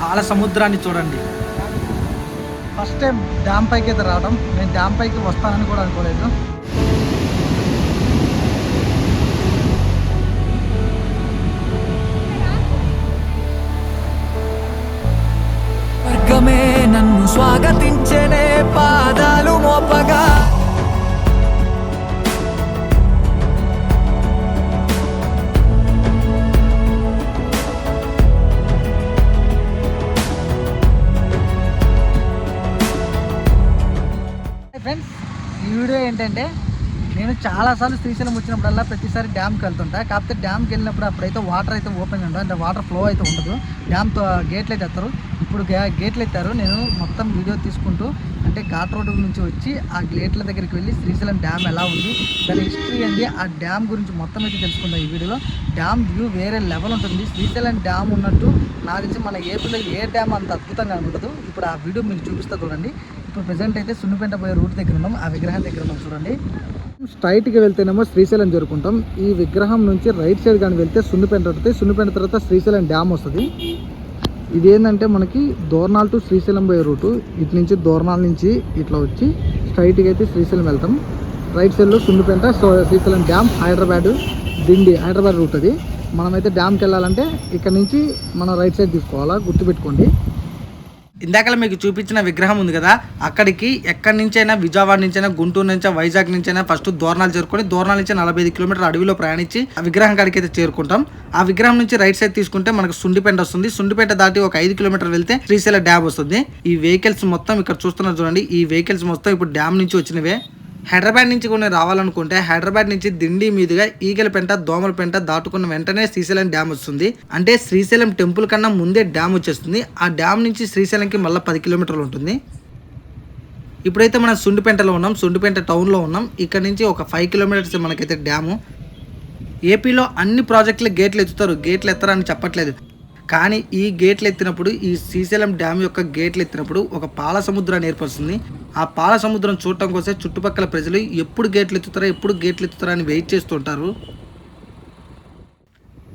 పాల సముద్రాన్ని చూడండి. ఫస్ట్ టైం డ్యామ్ పైకి అయితే రావడం. నేను డ్యామ్ పైకి వస్తానని కూడా అనుకోలేదు. వర్గమే నన్ను స్వాగతించనే ఏంటంటే నేను చాలాసార్లు శ్రీశైలం వచ్చినప్పుడల్లా ప్రతిసారి డ్యామ్కి వెళ్తుంటా. కాకపోతే డ్యామ్కి వెళ్ళినప్పుడు అప్పుడైతే వాటర్ అయితే ఓపెన్ ఉండదు అంటే వాటర్ ఫ్లో అయితే ఉండదు. డ్యామ్తో గేట్లు అయితే ఎత్తారు. ఇప్పుడు గేట్లు ఎత్తారు. నేను మొత్తం వీడియో తీసుకుంటూ అంటే ఘాట్ రోడ్డు నుంచి వచ్చి ఆ గేట్ల దగ్గరికి వెళ్ళి శ్రీశైలం డ్యామ్ ఎలా ఉంది దాని హిస్టరీ ఏంటి ఆ డ్యామ్ గురించి మొత్తం అయితే తెలుసుకుందాం ఈ వీడియోలో. డ్యామ్ వ్యూ వేరే లెవెల్ ఉంటుంది. శ్రీశైలం డ్యామ్ ఉన్నట్టు నాకు తెలిసి మన ఏపీలో ఏ డ్యామ్ అంత అద్భుతంగా ఉండదు. ఇప్పుడు ఆ వీడియో మీకు చూపిస్తా చూడండి. ఇప్పుడు ప్రజెంట్ అయితే సున్నిపేట పోయే రూట్ దగ్గర ఉన్నాం. ఆ విగ్రహం దగ్గర ఉన్నాం చూడండి. స్ట్రైట్కి వెళ్తేనేమో శ్రీశైలం చేరుకుంటాం ఈ విగ్రహం నుంచి రైట్ సైడ్ కానీ వెళ్తే సున్నిపేట వస్తుంది. సున్నిపేట తర్వాత శ్రీశైలం డ్యామ్ వస్తుంది. ఇది ఏంటంటే మనకి దోర్నాల్ టు శ్రీశైలం పోయే రూటు ఇటు నుంచి దోర్నాల్ నుంచి ఇట్లా వచ్చి స్ట్రైట్గా అయితే శ్రీశైలం వెళ్తాం. రైట్ సైడ్లో సున్నిపెంట శ్రీశైలం డ్యామ్ హైదరాబాద్ దిండి హైదరాబాద్ రూట్ అది. మనమైతే డ్యామ్కి వెళ్ళాలంటే ఇక్కడ నుంచి మనం రైట్ సైడ్ తీసుకోవాలా? గుర్తుపెట్టుకోండి. ఇందాకలా మీకు చూపించిన విగ్రహం ఉంది కదా అక్కడికి ఎక్కడి నుంచైనా విజయవాడ నుంచైనా గుంటూరు నుంచా వైజాగ్ నుంచైనా ఫస్ట్ దోర్నాలు చేరుకొని దోర్నాల నుంచి నలభై ఐదు కిలోమీటర్ అడవిలో ప్రయాణించి ఆ విగ్రహం కాడికి అయితే చేరుకుంటాం. ఆ విగ్రహం నుంచి రైట్ సైడ్ తీసుకుంటే మనకు సుండిపేట వస్తుంది. సుండిపేట దాటి ఒక ఐదు కిలోమీటర్ వెళ్తే శ్రీశైల డ్యామ్ వస్తుంది. ఈ వెహికల్స్ మొత్తం ఇక్కడ చూస్తున్నారు చూడండి. ఈ వెహికల్స్ మొత్తం ఇప్పుడు డ్యామ్ నుంచి వచ్చినవే. హైదరాబాద్ నుంచి కొన్ని రావాలనుకుంటే హైదరాబాద్ నుంచి దిండి మీదుగా ఈగలపెంట దోమలపెంట దాటుకున్న వెంటనే శ్రీశైలం డ్యామ్ వస్తుంది. అంటే శ్రీశైలం టెంపుల్ కన్నా ముందే డ్యామ్ వచ్చేస్తుంది. ఆ డ్యామ్ నుంచి శ్రీశైలంకి మళ్ళీ పది కిలోమీటర్లు ఉంటుంది. ఇప్పుడైతే మనం సుండిపెంటలో ఉన్నాం. సుండిపెంట టౌన్లో ఉన్నాం. ఇక్కడ నుంచి ఒక ఫైవ్ కిలోమీటర్స్ మనకైతే డ్యాము. ఏపీలో అన్ని ప్రాజెక్టులు గేట్లు ఎత్తుతారు. గేట్లు ఎత్తారని చెప్పట్లేదు. కానీ ఈ గేట్లు ఎత్తినప్పుడు ఈ శ్రీశైలం డ్యామ్ యొక్క గేట్లు ఎత్తినప్పుడు ఒక పాల సముద్రాన్ని ఏర్పరుస్తుంది. ఆ పాల సముద్రం చూడటం కోసం చుట్టుపక్కల ప్రజలు ఎప్పుడు గేట్లు ఎత్తుతారా ఎప్పుడు గేట్లు ఎత్తుతారా అని వెయిట్ చేస్తుంటారు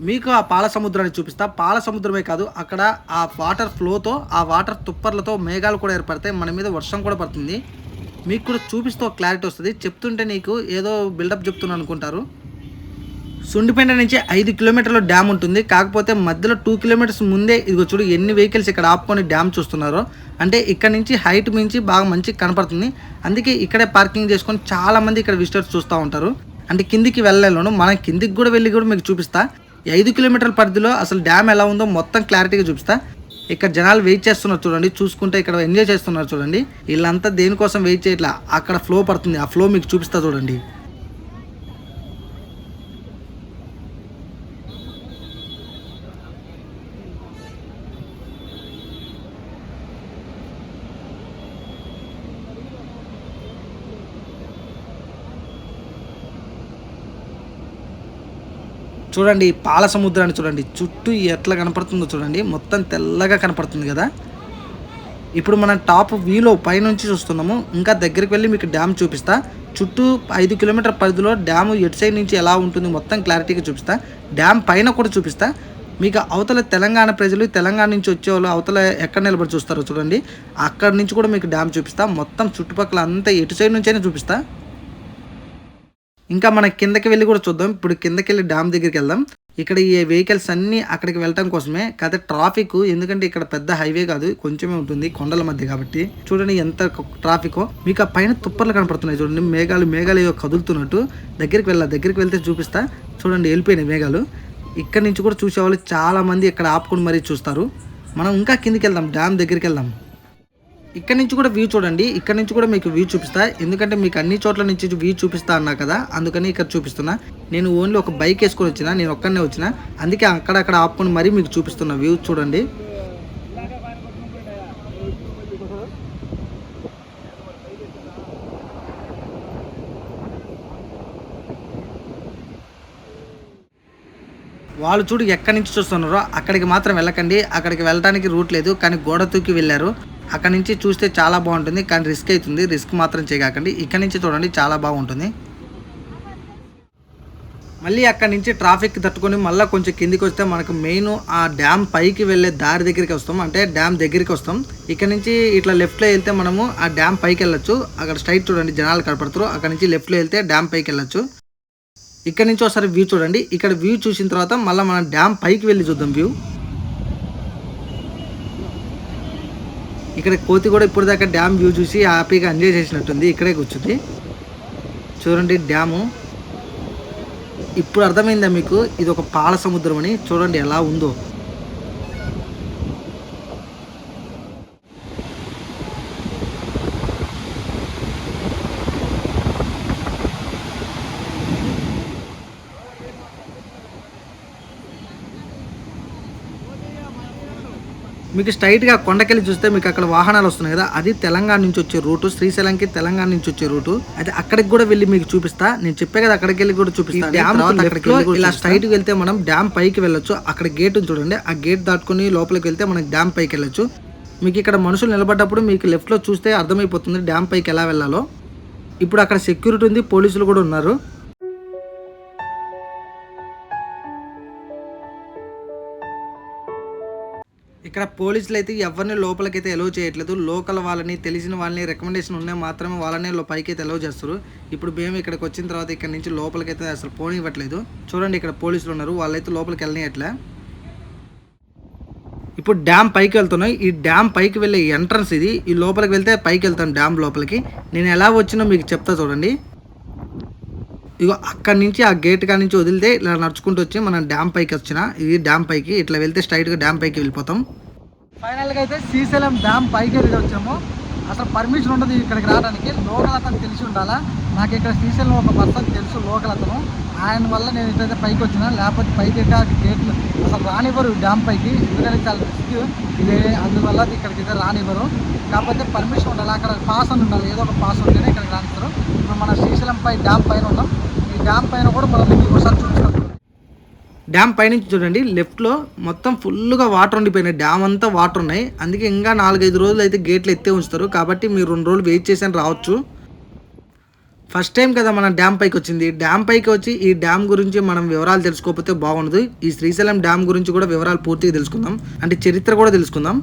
మీకు ఆ పాల సముద్రాన్ని చూపిస్తా. పాల సముద్రమే కాదు అక్కడ ఆ వాటర్ ఫ్లోతో ఆ వాటర్ తుప్పర్లతో మేఘాలు కూడా ఏర్పడతాయి మన మీద వర్షం కూడా పడుతుంది. మీకు కూడా చూపిస్తూ ఒక క్లారిటీ వస్తుంది. చెప్తుంటే నీకు ఏదో బిల్డప్ చెప్తున్నాను అనుకుంటారు. సుండిపేట నుంచి ఐదు కిలోమీటర్ల డ్యామ్ ఉంటుంది. కాకపోతే మధ్యలో టూ కిలోమీటర్స్ ముందే ఇదిగో చూడు ఎన్ని వెహికల్స్ ఇక్కడ ఆపుకొని డ్యామ్ చూస్తున్నారో. అంటే ఇక్కడ నుంచి హైట్ మించి బాగా మంచి కనపడుతుంది. అందుకే ఇక్కడే పార్కింగ్ చేసుకొని చాలామంది ఇక్కడ విజిటర్స్ చూస్తూ ఉంటారు. అంటే కిందికి వెళ్ళలేను. మనం కిందికి కూడా వెళ్ళి కూడా మీకు చూపిస్తా. ఐదు కిలోమీటర్ల పరిధిలో అసలు డ్యామ్ ఎలా ఉందో మొత్తం క్లారిటీగా చూపిస్తా. ఇక్కడ జనాలు వెయిట్ చేస్తున్నారు చూడండి. చూసుకుంటే ఇక్కడ ఎంజాయ్ చేస్తున్నారు చూడండి. వీళ్ళంతా దేనికోసం వెయిట్ చేయట్లా? అక్కడ ఫ్లో పడుతుంది. ఆ ఫ్లో మీకు చూపిస్తా చూడండి. చూడండి పాల సముద్రాన్ని చూడండి. చుట్టూ ఎట్లా కనపడుతుందో చూడండి. మొత్తం తెల్లగా కనపడుతుంది కదా. ఇప్పుడు మనం టాప్ వ్యూలో పైనుంచి చూస్తున్నాము. ఇంకా దగ్గరికి వెళ్ళి మీకు డ్యామ్ చూపిస్తా. చుట్టూ ఐదు కిలోమీటర్ పరిధిలో డ్యామ్ ఎటు సైడ్ నుంచి ఎలా ఉంటుంది మొత్తం క్లారిటీగా చూపిస్తా. డ్యామ్ పైన కూడా చూపిస్తా. మీకు అవతల తెలంగాణ ప్రజలు తెలంగాణ నుంచి వచ్చే వాళ్ళు అవతల ఎక్కడ నిలబడి చూస్తారో చూడండి. అక్కడ నుంచి కూడా మీకు డ్యామ్ చూపిస్తా. మొత్తం చుట్టుపక్కల అంతా ఎటు సైడ్ నుంచైనా చూపిస్తా. ఇంకా మన కిందకి వెళ్ళి కూడా చూద్దాం. ఇప్పుడు కిందకి వెళ్ళి డ్యామ్ దగ్గరికి వెళ్దాం. ఇక్కడ ఈ వెహికల్స్ అన్నీ అక్కడికి వెళ్ళటం కోసమే. కాకపోతే ట్రాఫిక్ ఎందుకంటే ఇక్కడ పెద్ద హైవే కాదు కొంచెమే ఉంటుంది కొండల మధ్య కాబట్టి. చూడండి ఎంత ట్రాఫిక్. మీకు ఆ పైన తుప్పర్లు కనపడుతున్నాయి చూడండి. మేఘాలు మేఘాలు ఏవో కదులుతున్నట్టు. దగ్గరికి వెళ్ళా దగ్గరికి వెళ్తే చూపిస్తా. చూడండి వెళ్ళిపోయినాయి మేఘాలు. ఇక్కడ నుంచి కూడా చూసేవాళ్ళు చాలామంది ఇక్కడ ఆపుకొని మరీ చూస్తారు. మనం ఇంకా కిందికి వెళ్దాం డ్యామ్ దగ్గరికి వెళ్దాం. ఇక్కడ నుంచి కూడా వ్యూ చూడండి. ఇక్కడ నుంచి కూడా మీకు వ్యూ చూపిస్తా. ఎందుకంటే మీకు అన్ని చోట్ల నుంచి వ్యూ చూపిస్తా అన్నా కదా అందుకని ఇక్కడ చూపిస్తున్నా. నేను ఓన్లీ ఒక బైక్ వేసుకొని వచ్చిన నేను ఒక్కనే వచ్చిన. అందుకే అక్కడక్కడ ఆపుకొని మరీ మీకు చూపిస్తున్నా వ్యూ చూడండి. వాళ్ళు చూడు ఎక్కడి నుంచి చూస్తున్నారో అక్కడికి మాత్రం వెళ్ళకండి. అక్కడికి వెళ్ళడానికి రూట్ లేదు కానీ గోడ తూకి వెళ్ళారు. అక్కడ నుంచి చూస్తే చాలా బాగుంటుంది కానీ రిస్క్ అవుతుంది. రిస్క్ మాత్రం చేయకండి ఇక్కడ నుంచి చూడండి చాలా బాగుంటుంది. మళ్ళీ అక్కడ నుంచి ట్రాఫిక్ తట్టుకొని మళ్ళీ కొంచెం కిందికి వస్తే మనకు మెయిన్ ఆ డ్యామ్ పైకి వెళ్ళే దారి దగ్గరికి వస్తాం. అంటే డ్యామ్ దగ్గరికి వస్తాం. ఇక్కడ నుంచి ఇట్లా లెఫ్ట్లో వెళ్తే మనము ఆ డ్యామ్ పైకి వెళ్ళొచ్చు. అక్కడ స్ట్రైట్ చూడండి జనాలు కనపడతారు. అక్కడ నుంచి లెఫ్ట్లో వెళ్తే డ్యామ్ పైకి వెళ్ళొచ్చు. ఇక్కడ నుంచి ఒకసారి వ్యూ చూడండి. ఇక్కడ వ్యూ చూసిన తర్వాత మళ్ళీ మనం డ్యామ్ పైకి వెళ్ళి చూద్దాం వ్యూ. ఇక్కడ కోతి కూడా ఇప్పుడు దాకా డ్యామ్ వ్యూ చూసి హ్యాపీగా ఎంజాయ్ చేసినట్టుంది. ఇక్కడే కూర్చుంది. చూడండి డ్యాము. ఇప్పుడు అర్థమైందా మీకు? ఇది ఒక పాల సముద్రం అని. చూడండి ఎలా ఉందో. మీకు స్ట్రైట్గా కొండకెళ్ళి చూస్తే మీకు అక్కడ వాహనాలు వస్తున్నాయి కదా అది తెలంగాణ నుంచి వచ్చే రూటు శ్రీశైలంకి తెలంగాణ నుంచి వచ్చే రూటు. అయితే అక్కడికి కూడా వెళ్ళి మీకు చూపిస్తా. నేను చెప్పే కదా అక్కడికి వెళ్ళి కూడా చూపిస్తా. డ్యామ్ ఇలా స్ట్రైట్ వెళ్తే మనం డ్యామ్ పైకి వెళ్ళొచ్చు. అక్కడ గేట్ చూడండి. ఆ గేట్ దాటుకొని లోపలికి వెళ్తే మనం డ్యామ్ పైకి వెళ్ళొచ్చు. మీకు ఇక్కడ మనుషులు నిలబడ్డప్పుడు మీకు లెఫ్ట్లో చూస్తే అర్థమైపోతుంది డ్యామ్ పైకి ఎలా వెళ్ళాలో. ఇప్పుడు అక్కడ సెక్యూరిటీ ఉంది పోలీసులు కూడా ఉన్నారు. ఇక్కడ పోలీసులు అయితే ఎవరిని లోపలికైతే ఎలవ్ చేయట్లేదు. లోకల్ వాళ్ళని తెలిసిన వాళ్ళని రికమెండేషన్ ఉన్నాయి మాత్రమే వాళ్ళనే పైకి అయితే ఎలవ్ చేస్తారు. ఇప్పుడు మేము ఇక్కడికి వచ్చిన తర్వాత ఇక్కడ నుంచి లోపలికైతే అసలు పోనివ్వట్లేదు చూడండి ఇక్కడ పోలీసులు ఉన్నారు. వాళ్ళైతే లోపలికి వెళ్ళనియట్లే. ఇప్పుడు డ్యామ్ పైకి వెళ్తున్నాం. ఈ డ్యామ్ పైకి వెళ్ళే ఎంట్రన్స్ ఇది. ఈ లోపలికి వెళ్తే పైకి వెళ్తాను డ్యామ్ లోపలికి. నేను ఎలా వచ్చినో మీకు చెప్తా చూడండి. ఇగో అక్కడి నుంచి ఆ గేట్ కాడ నుంచి వదిలితే ఇలా నడుచుకుంటూ వచ్చి మనం డ్యామ్ పైకి వచ్చిన. ఇది డ్యామ్ పైకి ఇట్లా వెళ్తే స్ట్రైట్గా డ్యామ్ పైకి వెళ్ళిపోతాం. ఫైనల్గా అయితే శ్రీశైలం డ్యామ్ పైకి వెళ్ళి వచ్చాము. అసలు పర్మిషన్ ఉండదు ఇక్కడికి రావడానికి. లోకల్ అతను తెలిసి ఉండాలా? నాకు ఇక్కడ శ్రీశైలం ఒక పర్సన్ తెలుసు లోకల్ అతను. ఆయన వల్ల నేను ఇట్లయితే పైకి వచ్చినా లేకపోతే పైకి ఎక్క గేట్లు అసలు రానివ్వరు డ్యామ్ పైకి. ఎందుకంటే చాలా రిస్క్ ఇదే అందువల్ల ఇక్కడికి అయితే రానివ్వరు. కాకపోతే పర్మిషన్ ఉండాలి. అక్కడ పాస్ అని ఉండాలి. ఏదో ఒక పాస్ ఉంటేనే ఇక్కడికి రానిస్తారు. ఇప్పుడు శ్రీశైలం పై డ్యామ్ పైన ఉన్నాం. ఈ డ్యామ్ పైన కూడా మనం ఒకసారి చూపిస్తాం. డ్యామ్ పైనుంచి చూడండి లెఫ్ట్లో మొత్తం ఫుల్గా వాటర్ ఉండిపోయినాయి. డ్యామ్ అంతా వాటర్ ఉన్నాయి. అందుకే ఇంకా నాలుగైదు రోజులు అయితే గేట్లు ఎత్తే ఉంచుతారు. కాబట్టి మీరు రెండు రోజులు వెయిట్ చేసి రావచ్చు. ఫస్ట్ టైం కదా మన డ్యామ్ పైకి వచ్చింది. డ్యామ్ పైకి వచ్చి ఈ డ్యామ్ గురించి మనం వివరాలు తెలుసుకోకపోతే బాగుండదు. ఈ శ్రీశైలం డ్యామ్ గురించి కూడా వివరాలు పూర్తిగా తెలుసుకుందాం. అంటే చరిత్ర కూడా తెలుసుకుందాం.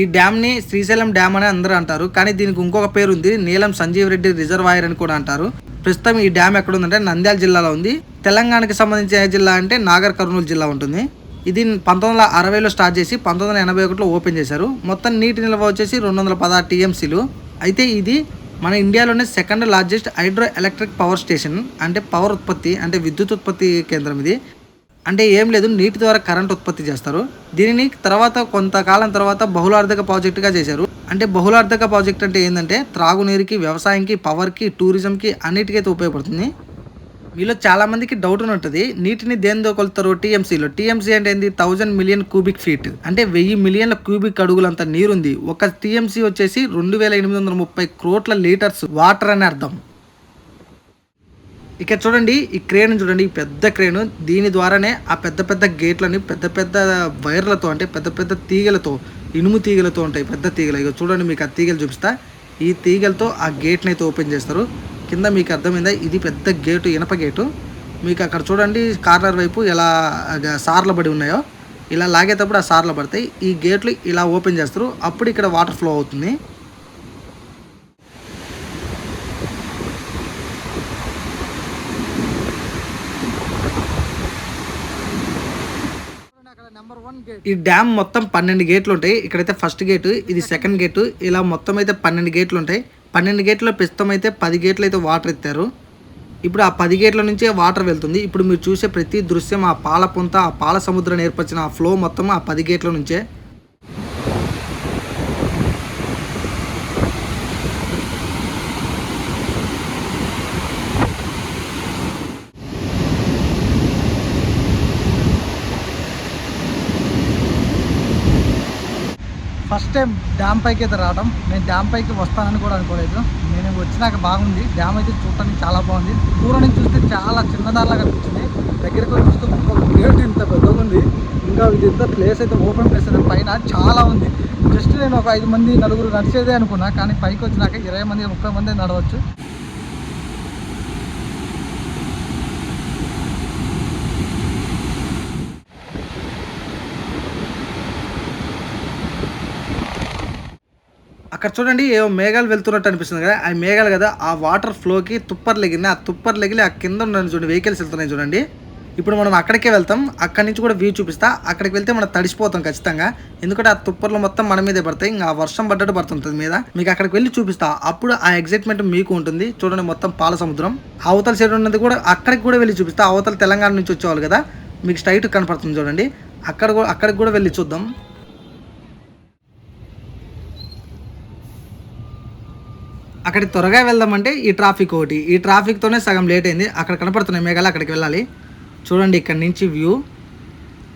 ఈ డ్యామ్ని శ్రీశైలం డ్యామ్ అని అందరూ అంటారు. కానీ దీనికి ఇంకొక పేరు ఉంది. నీలం సంజీవ్ రెడ్డి రిజర్వాయర్ అని కూడా అంటారు. ప్రస్తుతం ఈ డ్యామ్ ఎక్కడ ఉందంటే నంద్యాల జిల్లాలో ఉంది. తెలంగాణకి సంబంధించిన ఏ జిల్లా అంటే నాగర్ కర్నూలు జిల్లా ఉంటుంది. ఇది పంతొమ్మిది వందల అరవైలో స్టార్ట్ చేసి పంతొమ్మిది వందల ఎనభై ఒకటిలో ఓపెన్ చేశారు. మొత్తం నీటి నిల్వ వచ్చేసి రెండు వందల పదహారు టీఎంసీలు. అయితే ఇది మన ఇండియాలోనే second largest hydro electric power station అంటే పవర్ ఉత్పత్తి అంటే విద్యుత్ ఉత్పత్తి కేంద్రం ఇది. అంటే ఏం లేదు నీటి ద్వారా కరెంట్ ఉత్పత్తి చేస్తారు. దీనిని తర్వాత కొంతకాలం తర్వాత బహుళార్థక ప్రాజెక్టుగా చేశారు. అంటే బహుళార్థక ప్రాజెక్ట్ అంటే ఏంటంటే త్రాగునీరుకి వ్యవసాయంకి పవర్కి టూరిజంకి అన్నిటికైతే ఉపయోగపడుతుంది. మీలో చాలామందికి డౌట్ ఉంటుంది. నీటిని దేనితో కొలుతారు టీఎంసీలో? టీఎంసీ అంటే ఏంది? థౌజండ్ మిలియన్ క్యూబిక్ ఫీట్ అంటే వెయ్యి మిలియన్ల క్యూబిక్ అడుగులంత నీరుంది. ఒక టీఎంసీ వచ్చేసి రెండు వేల ఎనిమిది వందల ముప్పై కోట్ల లీటర్స్ వాటర్ అని అర్థం. ఇక్కడ చూడండి ఈ క్రేన్ చూడండి ఈ పెద్ద క్రేను. దీని ద్వారానే ఆ పెద్ద పెద్ద గేట్లని పెద్ద పెద్ద వైర్లతో అంటే పెద్ద పెద్ద తీగలతో ఇనుము తీగలతో ఉంటాయి పెద్ద తీగలు. ఇక చూడండి మీకు ఆ తీగలు చూపిస్తా. ఈ తీగలతో ఆ గేట్ని అయితే ఓపెన్ చేస్తారు. కింద మీకు అర్థమైందా? ఇది పెద్ద గేటు ఇనప గేటు. మీకు అక్కడ చూడండి కార్నర్ వైపు ఎలా సార్లు పడి ఉన్నాయో. ఇలా లాగేటప్పుడు ఆ సార్లు పడతాయి. ఈ గేట్లు ఇలా ఓపెన్ చేస్తారు. అప్పుడు ఇక్కడ వాటర్ ఫ్లో అవుతుంది అక్కడ నెంబర్ వన్ గేట్ ఈ డ్యామ్ మొత్తం పన్నెండు గేట్లు ఉంటాయి. ఇక్కడైతే ఫస్ట్ గేటు ఇది సెకండ్ గేటు. ఇలా మొత్తం అయితే పన్నెండు గేట్లు ఉంటాయి. పన్నెండు గేట్లో ప్రస్తుతం అయితే పది గేట్లు అయితే వాటర్ ఎత్తారు. ఇప్పుడు ఆ పది గేట్ల నుంచే వాటర్ వెళ్తుంది. ఇప్పుడు మీరు చూసే ప్రతి దృశ్యం ఆ పాల పొంత ఆ పాల సముద్రం ఏర్పరిచిన ఆ ఫ్లో మొత్తం ఆ పది గేట్ల నుంచే. ఫస్ట్ టైం డ్యామ్ పైకి అయితే రావడం. నేను డ్యామ్ పైకి వస్తానని కూడా అనుకోలేదు. నేను వచ్చినాక బాగుంది. డ్యామ్ అయితే చూడటానికి చాలా బాగుంది. దూరం నుంచి చూస్తే చాలా చిన్నదానిలాగా అనిపించింది దగ్గరికి వచ్చి చూస్తే ఒక గేట్ ఇంత పెద్దగా ఉంది. ఇంకా ఇది ఇంత ప్లేస్ అయితే ఓపెన్ ప్లేస్ అయితే పైన చాలా ఉంది. జస్ట్ నేను ఒక ఐదు మంది నలుగురు నడిచేదే అనుకున్నా కానీ పైకి వచ్చినాక ఇరవై మంది ముప్పై మంది నడవచ్చు. అక్కడ చూడండి ఏవో మేఘాలు వెళ్తున్నట్టు అనిపిస్తుంది కదా. ఆ మేఘాలు కదా ఆ వాటర్ ఫ్లోకి తుప్పర్ లెగిన ఆ తుప్పర్ లెగిలి ఆ కింద ఉన్న చూడండి వెహికల్స్ వెళ్తున్నాయి చూడండి. ఇప్పుడు మనం అక్కడికే వెళ్తాం అక్కడి నుంచి కూడా వ్యూ చూపిస్తా. అక్కడికి వెళ్తే మనం తడిసిపోతాం ఖచ్చితంగా. ఎందుకంటే ఆ తుప్పర్లు మొత్తం మన మీదే పడతాయి ఇంకా ఆ వర్షం పడ్డట్టు పడుతుంటుంది మీద. మీకు అక్కడికి వెళ్ళి చూపిస్తా. అప్పుడు ఆ ఎగ్జైట్మెంట్ మీకు ఉంటుంది. చూడండి మొత్తం పాల సముద్రం. అవతల సైడ్ ఉన్నది కూడా అక్కడికి కూడా వెళ్ళి చూపిస్తా. అవతల తెలంగాణ నుంచి వచ్చేవాళ్ళు కదా మీకు స్ట్రైట్ కనపడుతుంది చూడండి. అక్కడ కూడా అక్కడికి కూడా వెళ్ళి చూద్దాం. అక్కడ త్వరగా వెళ్దామంటే ఈ ట్రాఫిక్ ఒకటి. ఈ ట్రాఫిక్తోనే సగం లేట్ అయింది. అక్కడ కనపడుతున్నాయి మేఘాలు అక్కడికి వెళ్ళాలి. చూడండి ఇక్కడ నుంచి వ్యూ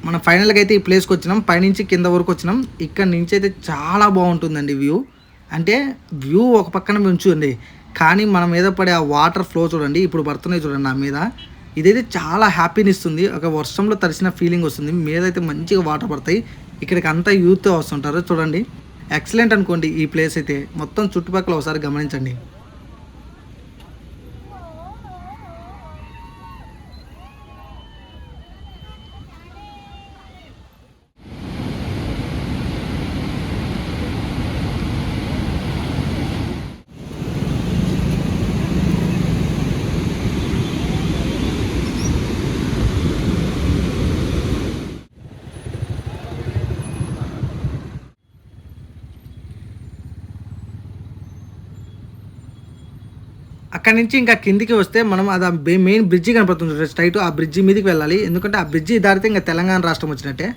మనం ఫైనల్గా అయితే ఈ ప్లేస్కి వచ్చినాం. పైనుంచి కింద వరకు వచ్చినాం. ఇక్కడ నుంచి అయితే చాలా బాగుంటుందండి వ్యూ అంటే వ్యూ ఒక పక్కన ఉంచుంది. కానీ మన మీద పడే ఆ వాటర్ ఫ్లో చూడండి. ఇప్పుడు పడుతున్నాయి చూడండి నా మీద. ఇదైతే చాలా హ్యాపీని ఇస్తుంది ఒక వర్షంలో తడిసిన ఫీలింగ్ వస్తుంది. మీద అయితే మంచిగా వాటర్ పడతాయి. ఇక్కడికి అంతా యూత్ వస్తుంటారు. చూడండి. ఎక్సలెంట్ అనుకోండి ఈ ప్లేస్ అయితే. మొత్తం చుట్టుపక్కల ఒకసారి గమనించండి. అక్కడ నుంచి ఇంకా కిందికి వస్తే మనం అది ఆ మెయిన్ బ్రిడ్జి కనపడుతుంది స్ట్రైట్ ఆ బ్రిడ్జి మీదకి వెళ్ళాలి. ఎందుకంటే ఆ బ్రిడ్జి దాటితే ఇంకా తెలంగాణ రాష్ట్రం వచ్చినట్టే.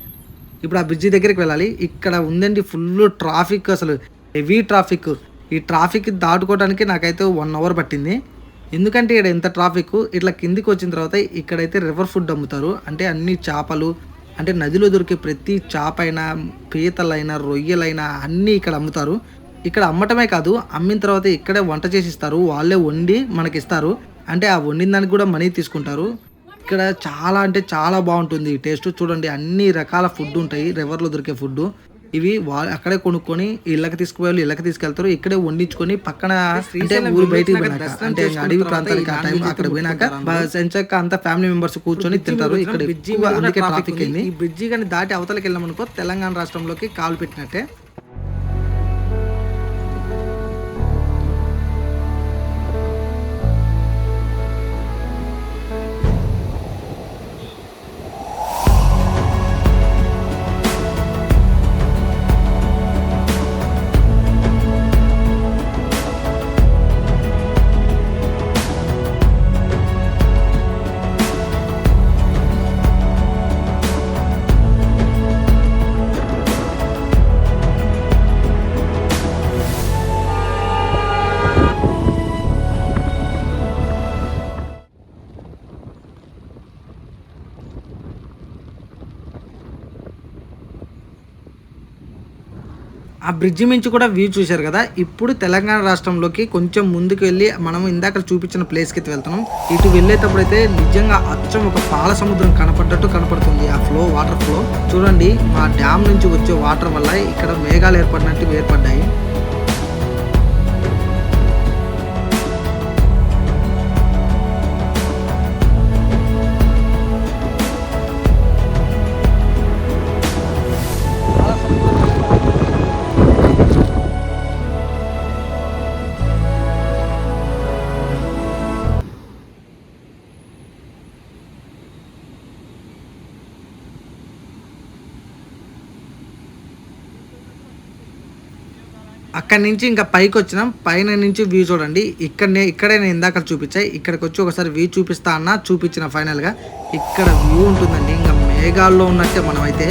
ఇప్పుడు ఆ బ్రిడ్జి దగ్గరికి వెళ్ళాలి. ఇక్కడ ఉందండి ఫుల్ ట్రాఫిక్ అసలు. హెవీ ట్రాఫిక్ ఈ ట్రాఫిక్ దాటుకోవడానికి నాకైతే వన్ అవర్ పట్టింది. ఎందుకంటే ఇక్కడ ఎంత ట్రాఫిక్ ఇట్లా కిందికి వచ్చిన తర్వాత ఇక్కడైతే రివర్ ఫుడ్ అమ్ముతారు. అంటే అన్ని చేపలు అంటే నదిలో దొరికే ప్రతి చేప అయినా పీతలైనా రొయ్యలైనా అన్నీ ఇక్కడ అమ్ముతారు. ఇక్కడ అమ్మటమే కాదు అమ్మిన తర్వాత ఇక్కడే వంట చేసి ఇస్తారు వాళ్ళే వండి మనకి ఇస్తారు అంటే ఆ వండిన దానికి కూడా మనీ తీసుకుంటారు. ఇక్కడ చాలా అంటే చాలా బాగుంటుంది టేస్ట్. చూడండి అన్ని రకాల ఫుడ్ ఉంటాయి రివర్లో దొరికే ఫుడ్. ఇవి వా అక్కడే కొనుక్కొని ఇళ్ళకి తీసుకుపోయి ఇళ్ళకి తీసుకెళ్తారు. ఇక్కడే వండించుకొని పక్కన అంటే ఊరు బయటికి పోయినాక అంటే అడవి ప్రాంతానికి ఆ టైం అక్కడ పోయినాక ఎంచక్క అంతా ఫ్యామిలీ మెంబర్స్ కూర్చొని తింటారు. ఇక్కడ అందుకే ట్రాఫిక్ అయింది ఈ బ్రిడ్జి కానీ దాటి అవతలకి వెళ్ళాం అనుకో తెలంగాణ రాష్ట్రంలోకి కాలు పెట్టినట్టే. ఆ బ్రిడ్జి నుంచి కూడా వ్యూ చూశారు కదా? ఇప్పుడు తెలంగాణ రాష్ట్రంలోకి కొంచెం ముందుకు వెళ్ళి మనం ఇందాక చూపించిన ప్లేస్కి అయితే వెళ్తున్నాం. ఇటు వెళ్ళేటప్పుడు అయితే నిజంగా అచ్చం ఒక పాల సముద్రం కనపడ్డట్టు కనపడుతుంది ఆ ఫ్లో వాటర్ ఫ్లో చూడండి మా డ్యామ్ నుంచి వచ్చే వాటర్ వల్ల ఇక్కడ మేఘాలు ఏర్పడినట్టు ఏర్పడ్డాయి. అక్కడి నుంచి ఇంకా పైకి వచ్చినాం. పైన నుంచి వ్యూ చూడండి. ఇక్కడనే ఇక్కడే నేను ఇందాక చూపించాయి. ఇక్కడికి వచ్చి ఒకసారి వ్యూ చూపిస్తా అన్న చూపించిన ఫైనల్గా. ఇక్కడ వ్యూ ఉంటుందండి. ఇంకా మేఘాల్లో ఉన్నట్టే మనం అయితే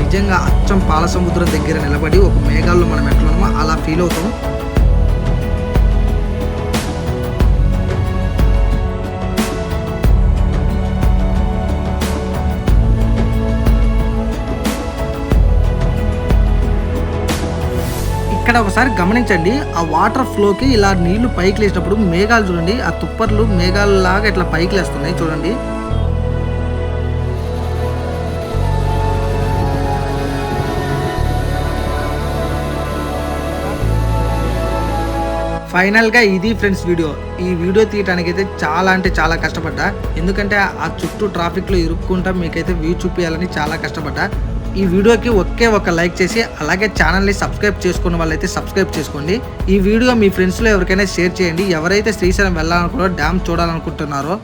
నిజంగా అచ్చం పాల సముద్రం దగ్గర నిలబడి ఒక మేఘాల్లో మనం ఎట్లా ఉన్నామో అలా ఫీల్ అవుతాం. ఇక్కడ ఒకసారి గమనించండి ఆ వాటర్ ఫ్లోకి ఇలా నీళ్ళు పైకి లేచినప్పుడు మేఘాలు చూడండి ఆ తుప్పర్లు మేఘాలు లాగా ఇట్లా పైకి లేస్తున్నాయి చూడండి. ఫైనల్గా ఇది ఫ్రెండ్స్ వీడియో. ఈ వీడియో తీయటానికి అయితే చాలా అంటే చాలా కష్టపడ్డా. ఎందుకంటే ఆ చుట్టూ ట్రాఫిక్లో ఇరుక్కుంటా మీకైతే వ్యూ చూపించాలని చాలా కష్టపడ్డా. ఈ వీడియోకి ఒకే ఒక లైక్ చేసి అలాగే ఛానల్ని సబ్స్క్రైబ్ చేసుకున్న వాళ్ళైతే సబ్స్క్రైబ్ చేసుకోండి. ఈ వీడియో మీ ఫ్రెండ్స్లో ఎవరికైనా షేర్ చేయండి. ఎవరైతే శ్రీశైలం వెళ్ళాలనుకున్నారో డ్యామ్ చూడాలనుకుంటున్నారో